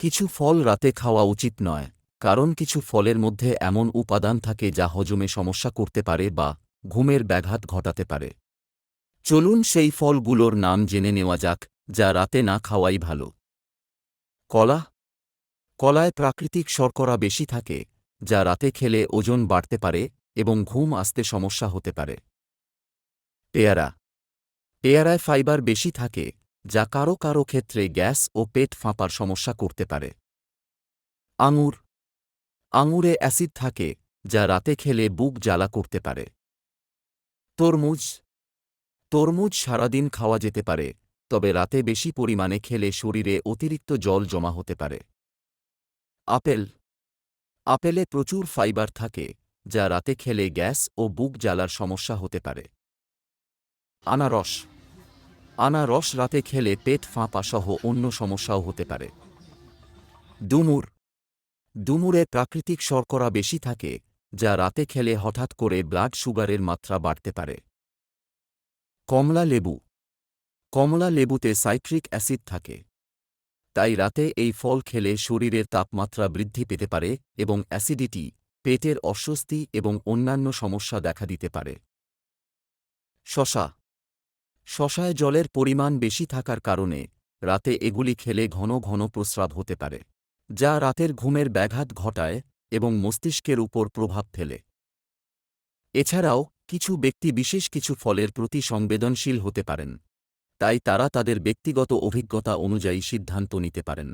কিছু ফল রাতে খাওয়া উচিত নয়, কারণ কিছু ফলের মধ্যে এমন উপাদান থাকে যা হজমে সমস্যা করতে পারে বা ঘুমের ব্যাঘাত ঘটাতে পারে। চলুন সেই ফলগুলোর নাম জেনে নেওয়া যাক, যা রাতে না খাওয়াই ভালো। কলা। কলায় প্রাকৃতিক শর্করা বেশি থাকে, যা রাতে খেলে ওজন বাড়তে পারে এবং ঘুম আসতে সমস্যা হতে পারে। পেয়ারা। পেয়ারায় ফাইবার বেশি থাকে যা কারও কারও ক্ষেত্রে গ্যাস ও পেট ফাঁপার সমস্যা করতে পারে। আঙুর। আঙুরে অ্যাসিড থাকে, যা রাতে খেলে বুক জ্বালা করতে পারে। তরমুজ। তরমুজ সারাদিন খাওয়া যেতে পারে, তবে রাতে বেশি পরিমাণে খেলে শরীরে অতিরিক্ত জল জমা হতে পারে। আপেল। আপেলে প্রচুর ফাইবার থাকে, যা রাতে খেলে গ্যাস ও বুক জ্বালার সমস্যা হতে পারে। আনারস। আনারস রাতে খেলে পেট ফাঁপা সহ অন্য সমস্যাও হতে পারে। ডুমুর। ডুমুরে প্রাকৃতিক শর্করা বেশি থাকে, যা রাতে খেলে হঠাৎ করে ব্লাড সুগারের মাত্রা বাড়তে পারে। কমলা লেবু। কমলা লেবুতে সাইট্রিক অ্যাসিড থাকে। তাই রাতে এই ফল খেলে শরীরের তাপমাত্রা বৃদ্ধি পেতে পারে এবং অ্যাসিডিটি, পেটের অস্বস্তি এবং অন্যান্য সমস্যা দেখা দিতে পারে। শশা। শশায় জলের পরিমাণ বেশি থাকার কারণে রাতে এগুলি খেলে ঘন ঘন প্রস্রাব হতে পারে, যা রাতের ঘুমের ব্যাঘাত ঘটায় এবং মস্তিষ্কের উপর প্রভাব ফেলে। এছাড়াও, কিছু ব্যক্তি বিশেষ কিছু ফলের প্রতি সংবেদনশীল হতে পারেন, তাই তারা তাদের ব্যক্তিগত অভিজ্ঞতা অনুযায়ী সিদ্ধান্ত নিতে পারেন।